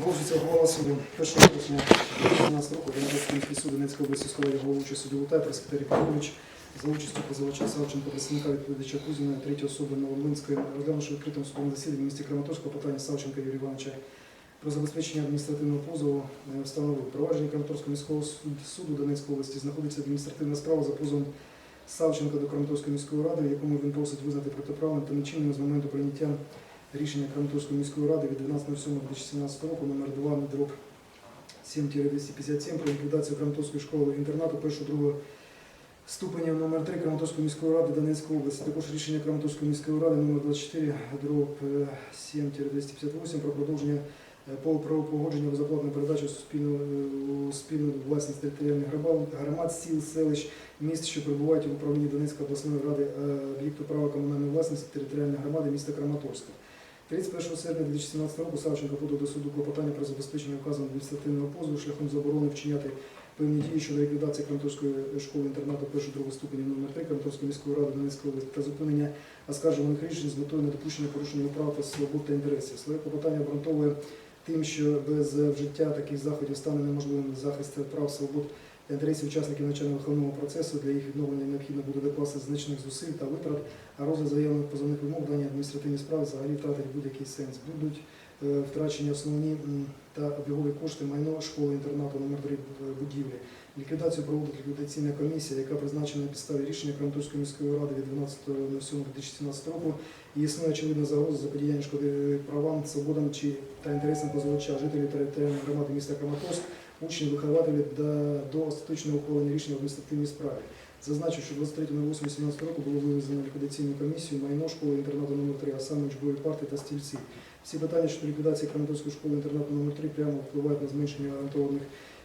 Оголошується голова суду. 1 вересня 2017 року Донецький суд Донецької області складає головуючий судді Лутай, прес-секретарі Павлович за участю позивача Савченко, представника відповідача Кузіна, третьої особи Новолинської, розглянувши відкритим судовому засіданні в місті Краматорського питання Савченка Юрія Івановича про забезпечення адміністративного позову е, встановив. Провадження Краматорського міського суду Донецької області знаходиться адміністративна справа за позовом Савченка до Краматорської міської ради, в якому він просить визнати протиправним та нечинним з моменту прийняття рішення Краматорської міської ради від 12.07.2017 року номер 2 дроб 7-257 про ліквідацію Краматорської школи інтернату першого другого ступеня номер 3 Краматорської міської ради Донецької області. Також рішення Краматорської міської ради номер 24 дроб 7-258 про продовження е, про погодження безоплатної передачі е, у спільну власність територіальних громад, сіл, селищ, міст, що перебувають у управлінні Донецької обласної ради е, об'єкту права комунальної власності територіальної громади міста Краматорська. 31 серпня 2017 року Савченко подав до суду клопотання про забезпечення указом адміністративного позову шляхом заборони вчиняти певні дії щодо ліквідації Краматорської школи інтернату першого другого ступеня номер 3 Краматорської міської ради Донецької області та зупинення оскаржуваних рішень з метою недопущення порушення прав та свобод та інтересів. Своє клопотання обґрунтовує тим, що без вжиття таких заходів стане неможливим захист прав, свобод та інтересів учасників навчально-виховного процесу. Для їх відновлення необхідно буде докласти значних зусиль та витрат, а розгляд заявлених позовних вимог в даній адміністративній справі взагалі втратить будь-який сенс. Будуть е, втрачені основні та обігові кошти майно школи інтернату номер 3 будівлі. Ліквідацію проводить ліквідаційна комісія, яка призначена на підставі рішення Краматорської міської ради від 12.07.2017 року і існує очевидна загроза заподіяння шкоди правам, свободам чи та інтересам позивача, жителів територіальної громади міста Краматорськ, учнів, вихователів до, до остаточного ухвалення рішення в адміністративній справі. Зазначу, що 23.08.17 року було вивезено ліквідаційну комісію майно школи інтернату номер 3 а саме учбові парти та стільці. Всі питання щодо ліквідації Краматорської школи інтернату номер 3 прямо впливають на зменшення орієнтованих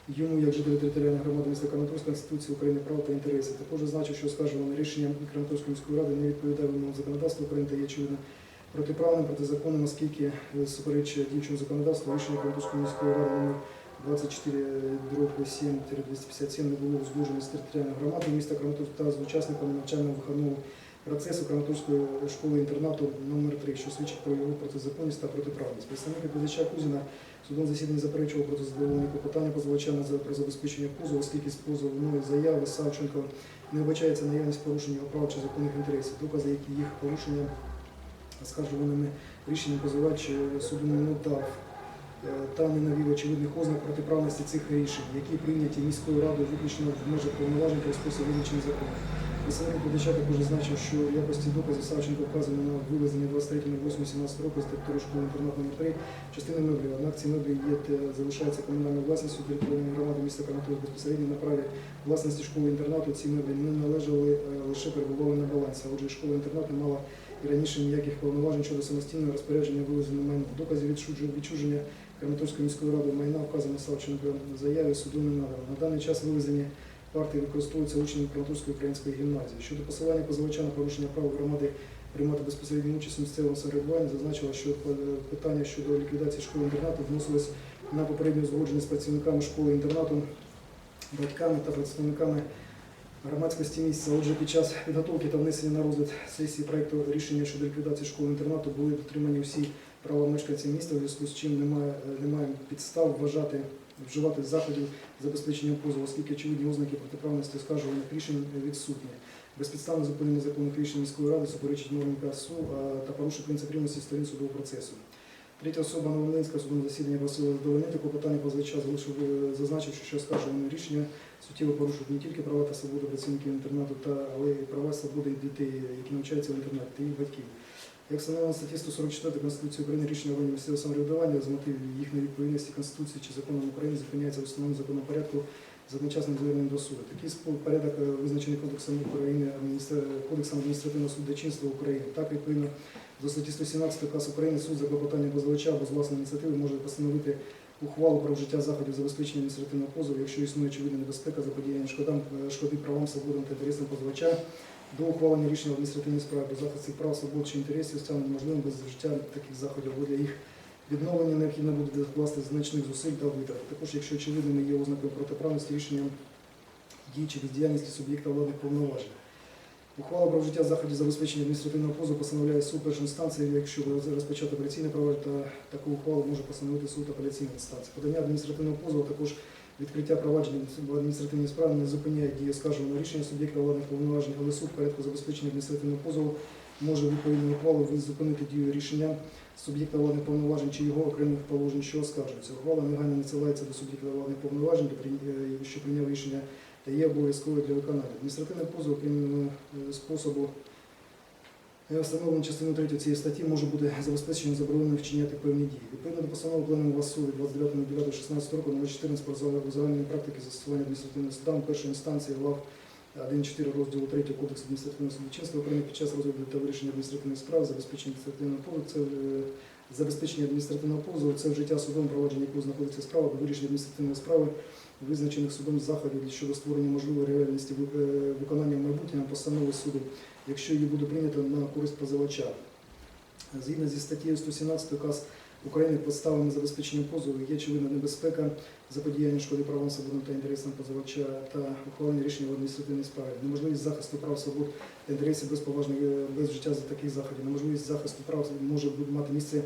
йому як жителі територіальної громади міста Краматорськ, Конституції України прав та інтересів. Також зазначу, що оскаржуване рішення Краматорської міської ради не відповідає вимогам законодавства України та є очевидно протиправним, протизаконним, оскільки е, суперечить діючому законодавству рішення Краматорської міської ради номер 24 7 257 не було узгоджено з територіальною громадою міста Краматорськ та з учасниками навчально-виховного процесу Краматорської школи-інтернату номер 3 що свідчить про його протизаконність та протиправність. Представник відповідача Кузіна в судовому засіданні заперечував проти задоволення клопотання позивача на про забезпечення позову, оскільки з позовної заяви Савченко не вбачається наявність порушення прав чи законних інтересів. Докази, які їх порушення оскаржуваними рішенням позивач е, суду не дав е, та не навів очевидних ознак протиправності цих рішень, які прийняті міською радою виключно в межах повноважень та спосіб визначений законом. Представник подача також зазначив, що в якості доказів Савченко вказано на вивезення 23.08.17 року з території школи інтернат номер 3 частини меблів. Однак ці меблі є залишаються комунальною власністю територіальної громади міста Краматорськ безпосередньо на праві власності школи інтернату. Ці меблі не належали е, лише перебували на балансі. Отже, школа інтернат не мала і раніше ніяких повноважень щодо самостійного розпорядження вивезення майна. Доказів відчуження, Краматорської міської ради майна вказано Савченко заяві суду не надано. На даний час вивезення партії використовуються учнями Краматорської української гімназії. Щодо посилання позивача на порушення права громади приймати безпосередню участь у місцевому самоврядуванні, зазначила, що питання щодо ліквідації школи інтернату вносилось на попереднє узгодження з працівниками школи інтернату, батьками та представниками громадськості місця. Отже, під час підготовки та внесення на розгляд сесії проекту рішення щодо ліквідації школи інтернату були дотримані всі права мешканців міста, в зв'язку з чим немає, е, немає підстав вважати вживати заходів забезпечення позову, оскільки очевидні ознаки протиправності оскаржуваних рішень відсутні. Безпідставне зупинення законних рішень міської ради суперечить нормам КСУ та порушує принцип рівності сторін судового процесу. Третя особа Новолинська судом засідання просила задовольнити клопотання позивача, залишив, е, зазначивши, що оскаржуване рішення суттєво порушують не тільки права та свободи працівників інтернату, та, але й права свободи дітей, які навчаються в інтернаті, та їх батьків. Як встановлено статті 144 Конституції України, рішення органів місцевого самоврядування з мотивів їх невідповідності Конституції чи законам України зупиняється в основному законному порядку з одночасним зверненням до суду. Такий порядок е, визначений Кодексом України Кодексом адміністративного судочинства України. Так, відповідно до статті 117 КАС України суд за клопотанням позивача або з власної ініціативи може постановити ухвалу про вжиття заходів забезпечення адміністративного позову, якщо існує очевидна небезпека заподіяння шкодам, е, шкоди правам, свободам та інтересам позивача до ухвалення рішення в адміністративній справі про захист цих прав, свобод чи інтересів стане неможливим без вжиття таких заходів, бо для їх відновлення необхідно буде докласти значних зусиль та витрат. Також, якщо очевидними є ознаки протиправності рішення дій чи бездіяльності суб'єкта владних повноважень. Ухвала про вжиття заходів забезпечення адміністративного позову постановляє суд першої інстанції, якщо розпочати апеляційне право, то таку ухвалу може постановити суд апеляційної інстанції. Подання адміністративного позову також відкриття провадження в адміністративній справі не зупиняє дії оскаржуваного рішення суб'єкта владних повноважень, але суд в порядку забезпечення адміністративного позову може відповідну ухвалу зупинити дію рішення суб'єкта владних повноважень чи його окремих положень, що оскаржуються. Ухвала негайно надсилається до суб'єкта владних повноважень, е, що прийняв рішення та є обов'язковою для виконання. Адміністративний позов, крім е, способу е, встановлено частиною 3 цієї статті може бути забезпечено заборонено вчиняти певні дії. Відповідно до постанови Пленуму ВАСУ від 29.09.16 року номер 14 про за- загальної практики застосування адміністративних судам першої інстанції ЛАВ 1.4 розділу 3 Кодексу адміністративного судочинства України під час розгляду та вирішення адміністративних справ, забезпечення адміністративного позову, е, забезпечення адміністративного позову, це вжиття судом провадження якого знаходиться справа до вирішення адміністративної справи, визначених судом заходів щодо створення можливої реальності е, виконання в майбутньому постанови суду, якщо її буде прийнято на користь позивача. Згідно зі статтею 117 КАС України підставами забезпечення позову є очевидна небезпека заподіяння шкоди правам свободам та інтересам позивача та ухвалення рішення в адміністративній справі, неможливість захисту прав свобод та інтересів без поважних е, без вжиття за таких заходів, неможливість захисту прав може мати місце,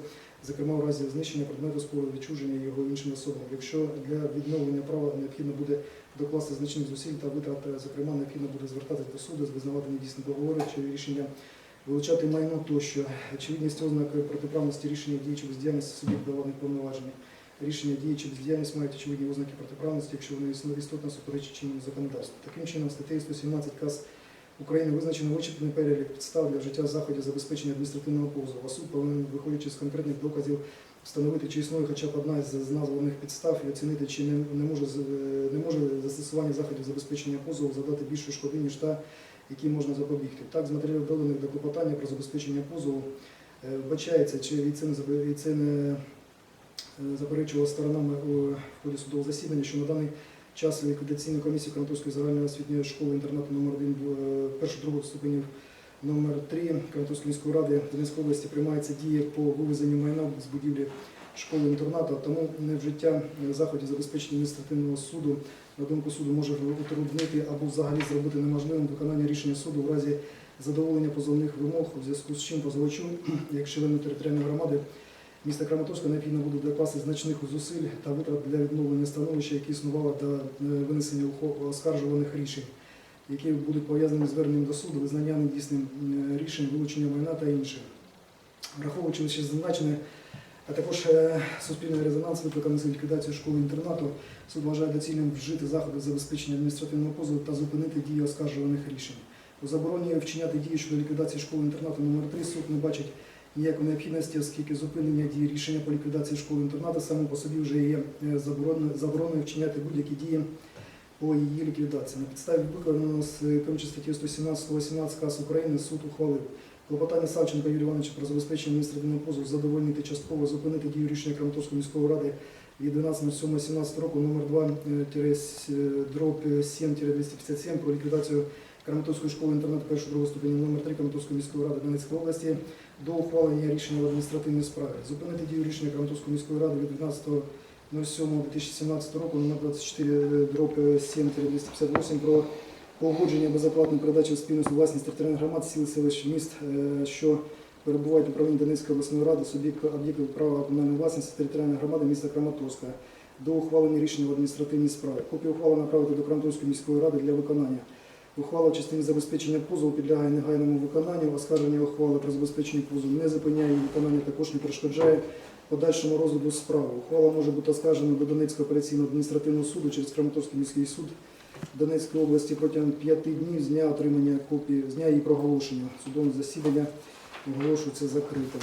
зокрема в разі знищення предмету спору, відчуження його іншим особам. Якщо для відновлення права необхідно буде докласти значних зусиль та витрат, е, зокрема необхідно буде звертатись до суду, визнавати недійсним договори чи рішення. Вилучати майно тощо, очевидність ознак протиправності рішення дії чи бездіяльності суб'єкта владних повноважень. Рішення дії чи бездіяльність мають очевидні ознаки протиправності, якщо вони істотно суперечать чинному законодавству. Таким чином, статтею 117 КАС України визначено вичерпний перелік підстав для вжиття заходів забезпечення адміністративного позову. А суд повинен, виходячи з конкретних доказів, встановити, чи існує хоча б одна з названих підстав і оцінити, чи не, не, може, е, не може застосування заходів забезпечення позову задати більшу шкоди, ніж та, які можна запобігти. Так, з матеріалів доданих до клопотання про забезпечення позову е, вбачається, чи не, забе- і це не е, заперечувала сторонами у ході судового засідання, що на даний час ліквідаційна комісія Краматорської загальної освітньої школи інтернату номер 1 першого другого ступенів номер 3 Краматорської міської ради Донецької області приймаються дії по вивезенню майна з будівлі школи інтернату, тому невжиття е, заходів забезпечення адміністративного суду на думку суду може утруднити або взагалі зробити неможливим виконання рішення суду в разі задоволення позовних вимог, у зв'язку з чим позивачу, як члену територіальної громади міста Краматорська, необхідно буде докласти значних зусиль та витрат для відновлення становища, яке існувало до е, винесення оскаржуваних рішень, які будуть пов'язані з зверненням до суду, визнанням недійсним е, рішень, вилучення майна та інше. Враховуючи зазначене, а також е, суспільний резонанс, викликаний з ліквідацію школи-інтернату, суд вважає доцільним вжити заходи забезпечення адміністративного позову та зупинити дії оскаржуваних рішень. У забороні вчиняти дії щодо ліквідації школи-інтернату номер 3 суд не бачить ніякої необхідності, оскільки зупинення дії рішення по ліквідації школи-інтернату само по собі вже є е, забороною вчиняти будь-які дії по її ліквідації. На підставі викладеного з керуючи статті 117-118 КАС України суд ухвалив клопотання Савченка Юрія Івановича про забезпечення адміністративного позову задовольнити частково зупинити дію рішення Краматорської міської ради від 12.07.17 року номер 2 дроб 7-257 про ліквідацію Краматорської школи інтернату першого другого ступеня номер 3 Краматорської міської ради Донецької області до ухвалення рішення в адміністративній справі. Зупинити дію рішення Краматорської міської ради від 12.07.2017 року номер 24 7 258 про погодження безоплатної передачі в спільну власність територіальних громад, сіл, селищ, міст, е, що перебувають в управлінні Донецької обласної ради, суб'єкт об'єктів права комунальної власності територіальної громади міста Краматорська до ухвалення рішення в адміністративній справі. Копію ухвали направити до Краматорської міської ради для виконання. Ухвала в частині забезпечення позову підлягає негайному виконанню, оскарження ухвали про забезпечення позову не зупиняє її виконання, також не перешкоджає подальшому розгляду справи. Ухвала може бути оскаржена до Донецького апеляційного адміністративного суду через Краматорський міський суд Донецької області протягом п'яти днів з дня отримання копії, з дня її проголошення. Судом засідання оголошується закритим.